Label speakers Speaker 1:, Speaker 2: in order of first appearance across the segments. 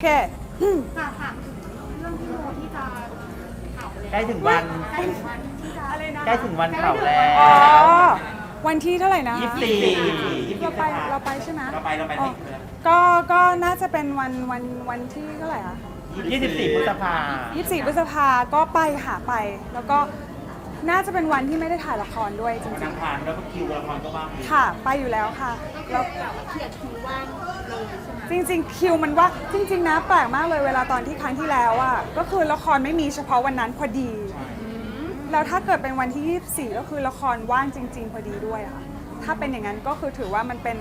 Speaker 1: โอเค
Speaker 2: ค่ะถามถึงเรื่องที่โมที่จะเผาเลย
Speaker 3: ใกล้ถึงวัน
Speaker 2: ใกล้ถึงวันที่จะอะไรนะ
Speaker 3: ใกล้ถึงวันเผาแล้
Speaker 1: อ๋อ
Speaker 3: ว
Speaker 1: วันที่เท่าไหร่นะ
Speaker 3: ยี่สิบสี่ยี่สิบ
Speaker 1: เราไป
Speaker 3: สี่
Speaker 1: เราไปใช่ไหม
Speaker 3: เราไปเราไป
Speaker 1: อ๋อก็ก็น่าจะเป็นวันวันวันที่เท่าไหร่อะ
Speaker 3: ยี่สิบสี่พฤษภา
Speaker 1: ยี่สิบสี่พฤษภาก็ไปหาไป แล้วก็ น่าจะเป็นวันที่ไม่ได้ถ่ายละครด้วยจ
Speaker 3: วัน
Speaker 1: ริ
Speaker 3: อั
Speaker 1: ง
Speaker 3: งคารแล้วก็คิวละครก็ว่างอยู่
Speaker 1: ๆค่ะ ไปอยู่แล้วค่ะแล้ว
Speaker 2: แบบว่าเขียนคิวว่างเลยใช่ไหม
Speaker 1: จริงๆ คิวมันว่าจริง ๆ นะแปลกมากเลยเวลาตอนที่ครั้งที่แล้วอะก็คือละครไม่มีเฉพาะวันนั้นพอดีแล้วถ้าเกิดเป็นวันที่ 24 ก็คือละครว่างจริง ๆ พอดีด้วยอะค่ะถ้าเป็นอย่างนั้นก็คือถือว่ามันเป็น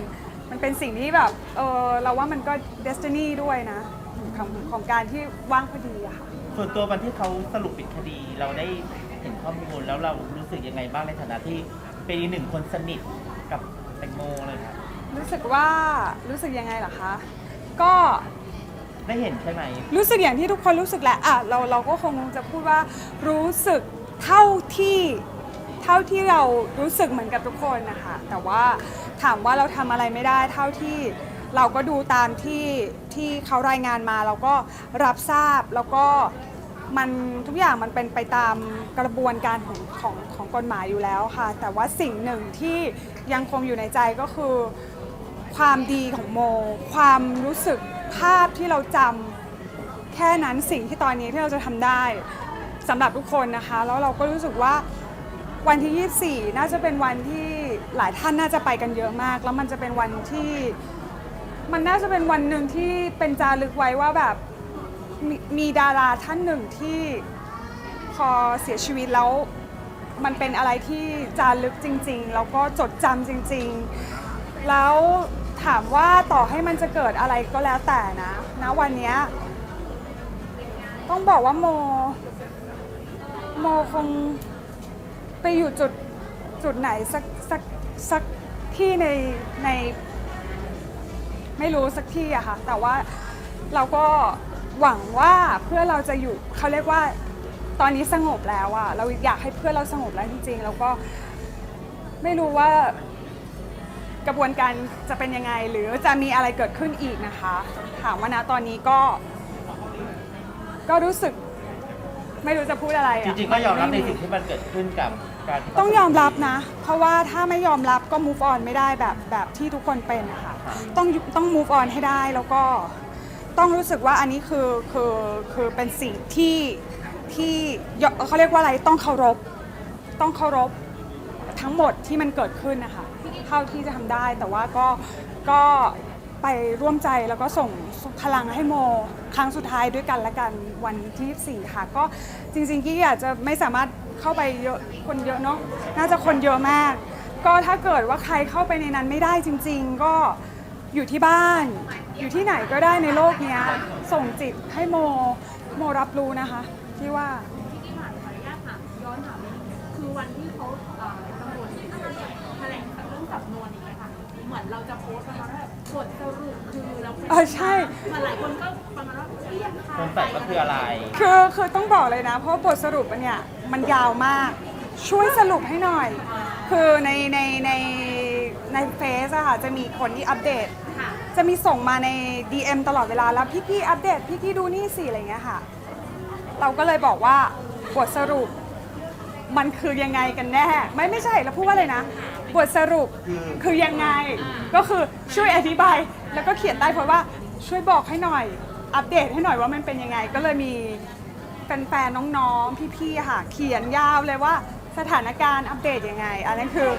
Speaker 1: มันเป็นสิ่งที่แบบเออเราว่ามันก็เดสตินีด้วยนะของของการที่ว่างพอดีอะค่ะ
Speaker 3: ส่วนตัววันที่เขาสรุปปิดคดีเราได้ เห็นข้อมูลแล้วเรารู้สึกยังไงบ้างในฐานะที่เป็นอีกหนึ่งคนสนิทกับแตงโมเลยครับ
Speaker 1: รู้สึกว่ารู้สึกยังไงเหรอคะ ก็
Speaker 3: ได้เห็นใช่ไหม
Speaker 1: รู้สึกอย่างที่ทุกคนรู้สึกแหละอะเราเราก็คงจะพูดว่ารู้สึกเท่าที่เท่าที่เรารู้สึกเหมือนกับทุกคนนะคะแต่ว่าถามว่าเราทำอะไรไม่ได้ เท่าที่เราก็ดูตามที่ที่เขารายงานมา เราก็รับทราบแล้วก็ มันทุกอย่างมันเป็นไปตามกระบวนการของของของกฎหมายอยู่แล้วค่ะ แต่ว่าสิ่งหนึ่งที่ยังคงอยู่ในใจก็คือ ความดีของโม ความรู้สึกภาพที่เราจำแค่นั้นสิ่งที่ตอนนี้ที่เราจะทำได้สำหรับทุกคนนะคะ แล้วเราก็รู้สึกว่าวันที่ 24 น่าจะเป็นวันที่หลายท่านน่าจะไปกันเยอะมาก แล้วมันจะเป็นวันที่ มันน่าจะเป็นวันหนึ่งที่เป็นจารึกไว้ว่าแบบ มมีดาราท่านหนึ่งที่พอเสียชีวิตแล้วมันเป็นอะไรที่จารึกจริง ๆ แล้วก็จดจำจริง ๆ แล้วถามว่าต่อให้มันจะเกิดอะไรก็แล้วแต่นะณวันนี้ต้องบอกว่าโม โมคงไปอยู่จุดจุดไหนสักสักสักที่ในใน ไม่รู้สักที่อะค่ะ แต่ว่าเราก็ หวังว่าเพื่อนเราจะอยู่เขาเรียกว่าตอนนี้สงบแล้วอะเราอยากให้เพื่อนเราสงบแล้วจริงๆ แล้วก็ไม่รู้ว่ากระบวนการจะเป็นยังไง หรือจะมีอะไรเกิดขึ้นอีกนะคะ ถามว่านะตอนนี้ก็ ก็รู้สึก ไม่รู้จะพูดอะไร
Speaker 3: จ
Speaker 1: อะ
Speaker 3: ริงๆก็ยอมรับในสิ่งที่มันเกิดขึ้นกับการที่เขา
Speaker 1: ต้องยอมรับนะ เพราะว่าถ้าไม่ยอมรับก็ move on ไม่ได้แบบแบบที่ทุกคนเป็นนะคะต้องต้อง move on ให้ได้แล้วก็ ต้องรู้สึกว่าอันนี้คือคือคือเป็นสิ่งที่ที่เขาเรียกว่าอะไรต้องเคารพ ต้องเคารพทั้งหมดที่มันเกิดขึ้นนะคะเท่าที่จะทำได้แต่ว่าก็ก็ไปร่วมใจแล้วก็ส่งพลังให้โม ครั้งสุดท้ายด้วยกันละกันวันที่4ค่ะ ก็จริงๆกี้อาจจะไม่สามารถเข้าไปเยอะคนเยอะเนาะน่าจะคนเยอะมาก ก็ถ้าเกิดว่าใครเข้าไปในนั้นไม่ได้จริง ๆ ก็ อยู่ที่บ้าน อยู่ที่ไหนก็ได้ในโลกเนี้ย ส่งจิตให้โมโมรับรู้นะคะที่ว่า
Speaker 2: ที่ที่ผ่านขออนุญาตถามย้อนถามนิดนึงคือวันที่เขาเอ่อตำรวจแถลงเรื่องสำนวนอย่างเงี้ยค่ะ เหมือนเราจะโพสต์ประมาณว่าแบบบทสรุปคือเรา
Speaker 1: เออใช่
Speaker 2: เหมือนหลายคนก็ประมาณว่าเรียกคา
Speaker 3: คนใส่ก็คืออะไร
Speaker 1: คือคือต้องบอกเลยนะ เพราะว่าบทสรุปอันเนี่ยมันยาวมาก ช่วยสรุปให้หน่อย คือในในใน ในเฟซอะค่ะจะมีคนที่อัปเดต
Speaker 2: ค่ะ
Speaker 1: จะมีส่งมาใน DM ตลอดเวลาแล้วพี่กี้อัปเดตพี่กี้ดูนี่สิอะไรเงี้ยค่ะ เราก็เลยบอกว่าบทสรุป มันคือยังไงกันแน่ ไม่ไม่ใช่เราพูดว่าอะไรนะบทสรุปคือยังไง ก็คือช่วยอธิบาย แล้วก็เขียนใต้โพสต์ว่าช่วยบอกให้หน่อย อัปเดตให้หน่อยว่ามันเป็นยังไง ก็เลยมีแฟนๆน้องๆพี่ๆค่ะ เขียนยาวเลยว่าสถานการณ์อัปเดตยังไง อันนั้นคือ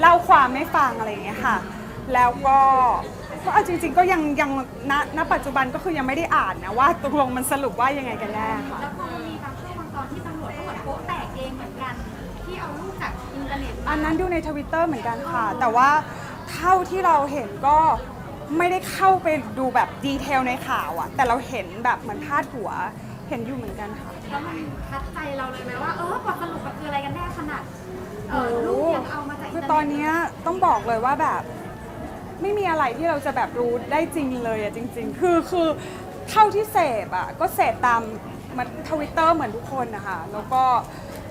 Speaker 1: เล่าความไม่ฟังอะไรอย่างเงี้ยค่ะ แล้วก็ก็เอาจริง ๆ ก็ยังยังณณปัจจุบันก็คือยังไม่ได้อ่านนะว่าตกลงมันสรุปว่ายังไงกันแน่ค่ะ
Speaker 2: แล้วพอมันมีบางช่วงบางตอนที่ตำรวจก็เหมือนโป๊ะแตกเองเหมือนกัน ที่เอารูปจากอินเทอร์เน็ตมา
Speaker 1: อันนั้นดูในทวิตเตอร์เหมือนกันค่ะ แต่ว่าเท่าที่เราเห็นก็ไม่ได้เข้าไปดูแบบดีเทลในข่าวอะแต่เราเห็นแบบเหมือนพาดหัวเห็นอยู่เหมือนกันค่ะ
Speaker 2: แล้วมันทัดใจเราเลยไหมว่าเออบทสรุปมันคืออะไรกันแน่ขนาดเออ
Speaker 1: โอ้
Speaker 2: รู
Speaker 1: โห
Speaker 2: ปยังเอามาจาก
Speaker 1: คื อตอนเนี้ยต้องบอกเลยว่าแบบ ไม่มีอะไรที่เราจะแบบรู้ได้จริงเลยอะจริง ๆ คือคือเท่าที่เสพอะก็เสพตามมันทวิตเตอร์เหมือนทุกคนนะคะแล้วก็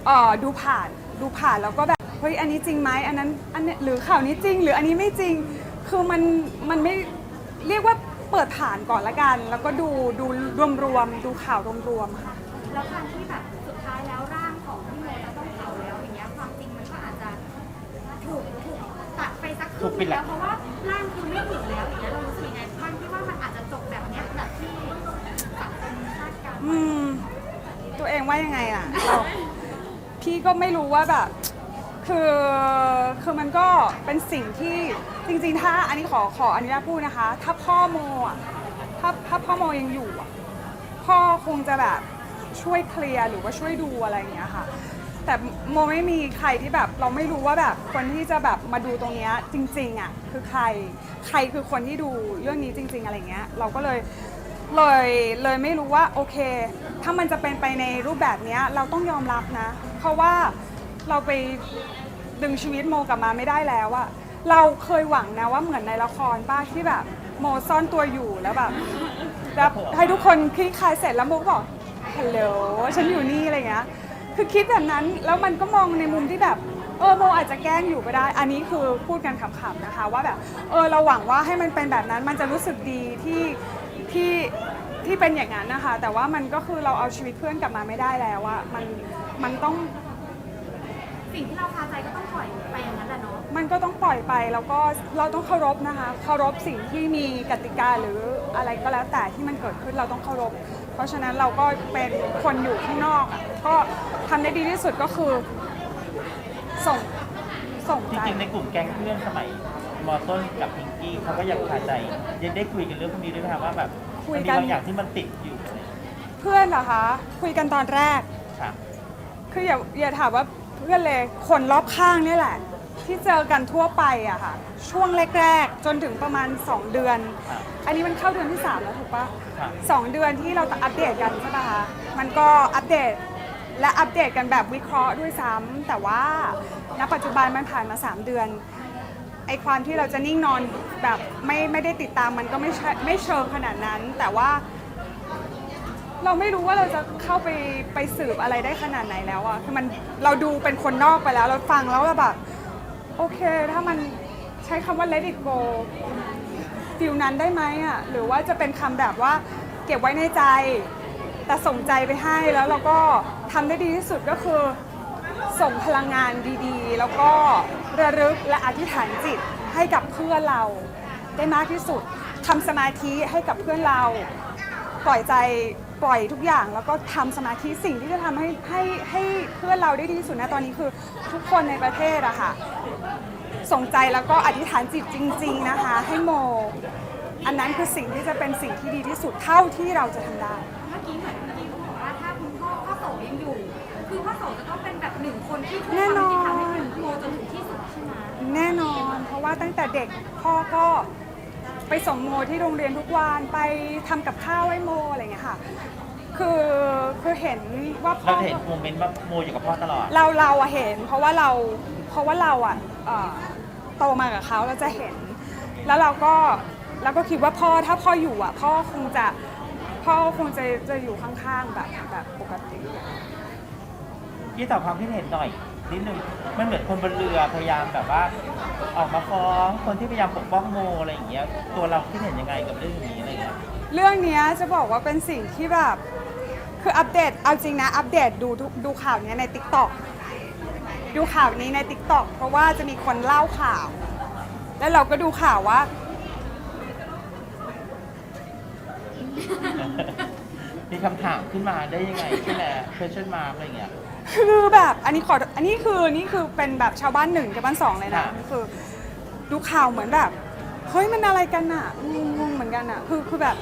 Speaker 1: เอ่อดูผ่านดูผ่านแล้วก็แบบเฮ้ยอันนี้จริงไหมอันนั้นอันเนี้ยหรือข่าวนี้จริง หรืออันนี้ไม่จริง คือมันมันไม่เรียกว่าเปิดผ่านก่อนละกัน แล้วก็ดูดูรวมๆดูข่าวรวมๆค่ะ
Speaker 2: แล้วการที่แบบ ตัดไปสักครึ่งหนึ่งแล้วเพราะว่าร่างคือไม่อยู่แล้วอย่างเงี้ยเรารู้สึกยังไงบ้างที่ว่ามันอาจจะจบแบบเนี้ยแบบที่สังคมคาดการณ์
Speaker 1: อืม ตัวเองว่ายังไงล่ะเราพี่ก็ไม่รู้ว่าแบบ คือคือมันก็เป็นสิ่งที่จริงๆ ถ้าอันนี้ขอขออนุญาตพูดนะคะ ถ้าพ่อโมอะถ้าถ้าพ่อโมยังอยู่อะพ่อคงจะแบบช่วยเคลียร์หรือว่าช่วยดูอะไรอย่างเงี้ยค่ะ แต่โมไม่มีใครที่แบบเราไม่รู้ว่าแบบคนที่จะแบบมาดูตรงเนี้ยจริง ๆอะคือใครใครคือคนที่ดูเรื่องนี้จริง ๆ อะไรเงี้ย เราก็เลยเลยเลยไม่รู้ว่าโอเค ถ้ามันจะเป็นไปในรูปแบบเนี้ยเราต้องยอมรับนะ เพราะว่าเราไปดึงชีวิตโมกลับมาไม่ได้แล้วอะเราเคยหวังนะว่าเหมือนในละครป้าที่แบบโมซ่อนตัวอยู่แล้วแบบแบบให้ทุกคนคลี่คลายเสร็จแล้วโมก็บอกฮัลโหลฉันอยู่นี่อะไรเงี้ย คือคิดแบบนั้นแล้วมันก็มองในมุมที่แบบเออโมอาจจะแกล้งอยู่ก็ได้ อันนี้คือพูดกันขำๆนะคะ ว่าแบบเออเราหวังว่าให้มันเป็นแบบนั้นมันจะรู้สึกดีที่ที่ที่เป็นอย่างนั้นนะคะ แต่ว่ามันก็คือเราเอาชีวิตเพื่อนกลับมาไม่ได้แล้วอะมันมันต้อง
Speaker 2: สิ่งที่เราคาใจก็ต้องปล่อยไปอย่างนั้นแหละเนาะ
Speaker 1: มันก็ต้องปล่อยไปแล้วก็เราต้องเคารพนะคะ เคารพสิ่งที่มีกติกาหรืออะไรก็แล้วแต่ที่มันเกิดขึ้นเราต้องเคารพ เพราะฉะนั้นเราก็เป็นคนอยู่ข้างนอกอะก็ทำได้ดีที่สุดก็คือส่งส่ง
Speaker 3: จ
Speaker 1: ใจ
Speaker 3: ริงๆในกลุ่มแก๊งเพื่อนสมัยมอต้นกับพิงกี้เขาก็ยังคาใจยังได้คุยกันเรื่องพวกนี้ด้วยไหมคะว่าแบบมันมีบางอย่างที่มันติดอยู่อะไรอย่างเงี้ย
Speaker 1: เพื่อนเหรอคะ คุยกันตอนแรก
Speaker 3: ค่ะ
Speaker 1: คืออย่าอย่าถามว่าเพื่อนเลยคนรอบข้างเนี่ยแหละ ที่เจอกันทั่วไปอะค่ะ ช่วงแรกๆ จนถึงประมาณ 2 เดือน
Speaker 3: ครับ
Speaker 1: อันนี้มันเข้าเดือนที่ 3 แล้วถูกปะ
Speaker 3: ครับ
Speaker 1: สองเดือนที่เราอัปเดตกันใช่ปะคะมันก็อัปเดตและอัปเดตกันแบบวิเคราะห์ด้วยซ้ำแต่ว่าณปัจจุบันมันผ่านมา 3 เดือนไอความที่เราจะนิ่งนอนแบบไม่ไม่ได้ติดตามมันก็ไม่ใช่ไม่เชิงขนาดนั้น แต่ว่า เราไม่รู้ว่าเราจะเข้าไปไปสืบอะไรได้ขนาดไหนแล้วอะคือมันเราดูเป็นคนนอกไปแล้ว เราฟังแล้วเราแบบ โอเค ถ้ามันใช้คำว่า let it go ฟิลนั้นได้ไหมอะ หรือว่าจะเป็นคำแบบว่าเก็บไว้ในใจ แต่ส่งใจไปให้แล้วเราก็ทำได้ดีที่สุดก็คือ ส่งพลังงานดีๆ แล้วก็ระลึกและอธิษฐานจิตให้กับเพื่อนเราได้มากที่สุดทำสมาธิให้กับเพื่อนเราปล่อยใจ ปล่อยทุกอย่างแล้วก็ทำสมาธิสิ่งที่จะทำให้ให้ให้เพื่อนเราได้ดีที่สุดนะตอนนี้คือทุกคนในประเทศอะค่ะส่งใจแล้วก็อธิษฐานจิตจริง ๆนะคะ ให้โม อันนั้นคือสิ่งที่จะเป็นสิ่งที่ดีที่สุดเท่าที่เราจะทำได้
Speaker 2: เมื่อกี้เหมือนเมื่อกี้เขาบอกว่าถ้าคุณพ่อพ่อโสยังอยู่ คือพ่อโสจะต้องเป็นแบบหนึ่งคนที่ทุก
Speaker 1: แน่
Speaker 2: คน
Speaker 1: นอน
Speaker 2: ที่ทำให้คุณโมจนถึงที่สุดใช่ไหม
Speaker 1: แน่นอน เพราะว่าตั้งแต่เด็กพ่อก็ ไปส่งโมที่โรงเรียนทุกวันไปทำกับข้าวให้โมอะไรอย่างเงี้ยค่ะ คือคือเห็นว่าพ่
Speaker 3: เรา
Speaker 1: อ
Speaker 3: จะเห็นโมเมนต์ว่าโมอยู่กับพ่อตลอด
Speaker 1: เราเราอะเห็น เพราะว่าเราเพราะว่าเราอะเอ่อโตมากับเขาเราจะเห็น แล้วเราก็เราก็คิดว่าพ่อถ้าพ่ออยู่อะพ่อคงจะพ่อคงจะจะอยู่ข้างๆแบบแบบปกติ
Speaker 3: ยี่ต่อความคิดเห็นหน่อย นิดนึงมันเหมือนคนบนเรือพยายามแบบว่า ออกมาฟ้องคนที่พยายามปกป้องโมอะไรอย่างเงี้ยตัวเราคิดเห็นยังไงกับเรื่องนี้อะไรเงี้ย
Speaker 1: เรื่องเนี้ยจะบอกว่าเป็นสิ่งที่แบบ คืออัปเดตเอาจริงนะ อัปเดตดูทุกดูข่าวเนี้ยใน t ิ k t o k ดูข่าวนี้ใน t ิ k t o k เพราะว่าจะมีคนเล่าข่าว แล้วเราก็ดูข่าวว่า
Speaker 3: มีคำถามขึ้นมาได้ยังไงใช่ไหม question mark อะไรเงี้ย
Speaker 1: คือแบบอันนี้ขออันนี้คือนี่คือเป็นแบบชาวบ้านหนึ่งชาวบ้านสองเลยนะ
Speaker 3: ค่ะ
Speaker 1: คือดูข่าวเหมือนแบบเฮ้ยมันอะไรกันอะงงงๆเหมือนกันอะคือคือแบบ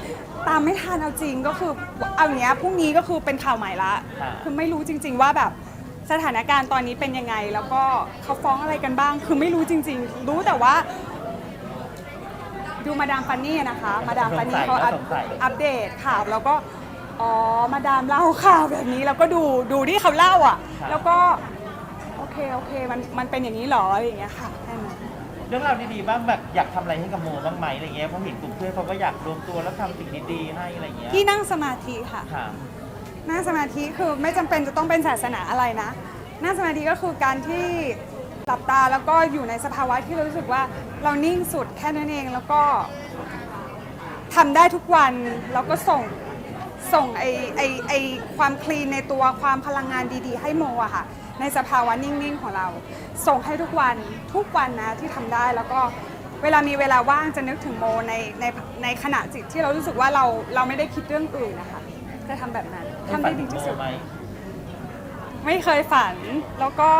Speaker 1: ตามไม่ทันเอาจริงก็คือเอาอย่างเงี้ยพรุ่งนี้ก็คือเป็นข่าวใหม่ละ
Speaker 3: ค่ะ
Speaker 1: คือไม่รู้จริง ๆ ว่าแบบสถานการณ์ตอนนี้เป็นยังไง แล้วก็เขาฟ้องอะไรกันบ้าง คือไม่รู้จริง ๆ รู้แต่ว่า ดูมาดามฟันนี่นะคะ มาดามฟันนี่เขาอัป
Speaker 3: สงสัย
Speaker 1: อัปเดตข่าวแล้วก็ อ๋อ มาดามเล่าข่าวแบบนี้แล้วก็ดูดูที่เขาเล่าอะ แล้วก็ โอเคโอเคมันมันเป็นอย่างนี้เหรออะไรอย่างเงี้ยค่ะแค่นั้น
Speaker 3: เรื่องราวดีๆบ้างแบบอยากทำอะไรให้กับโมบ้างไหมอะไรเงี้ยเพราะเห็นกลุ่มเพื่อนเขาก็อยากรวมตัวแล้วทำสิ่งดีๆให้อะไรเงี้ย
Speaker 1: ที่นั่งสมาธิค่ะ
Speaker 3: ค่ะ
Speaker 1: นั่งสมาธิคือไม่จำเป็นจะต้องเป็นศาสนาอะไรนะ นั่งสมาธิก็คือการที่หลับตาแล้วก็อยู่ในสภาวะที่เรารู้สึกว่าเรานิ่งสุดแค่นั้นเองแล้วก็ททำได้ทุกวันแล้วก็ส่ง ส่งไอไอไอความคลีนในตัวความพลังงานดีๆ ให้โมอะค่ะ ในสภาวะนิ่งๆของเรา ส่งให้ทุกวันทุกวันนะที่ทำได้แล้วก็เวลามีเวลาว่างจะนึกถึงโมในในในขณะจิตที่เรารู้สึกว่าเราเราไม่ได้คิดเรื่องอื่นนะคะจะทำแบบนั้นทำได้ดีที่สุด
Speaker 3: โมไหม
Speaker 1: ไม่เคยฝันแล้วก็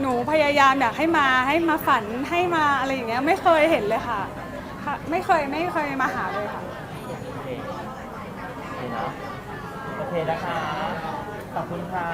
Speaker 1: หนูพยายามอยากให้มาให้มาฝันให้มาอะไรอย่างเงี้ยไม่เคยเห็นเลยค่ะค่ะ ไม่เคยไม่เคยมาหาเลยค่ะ
Speaker 3: โอเคโอเคเนาะโอ เคนะคะ ขอบคุณค่ะ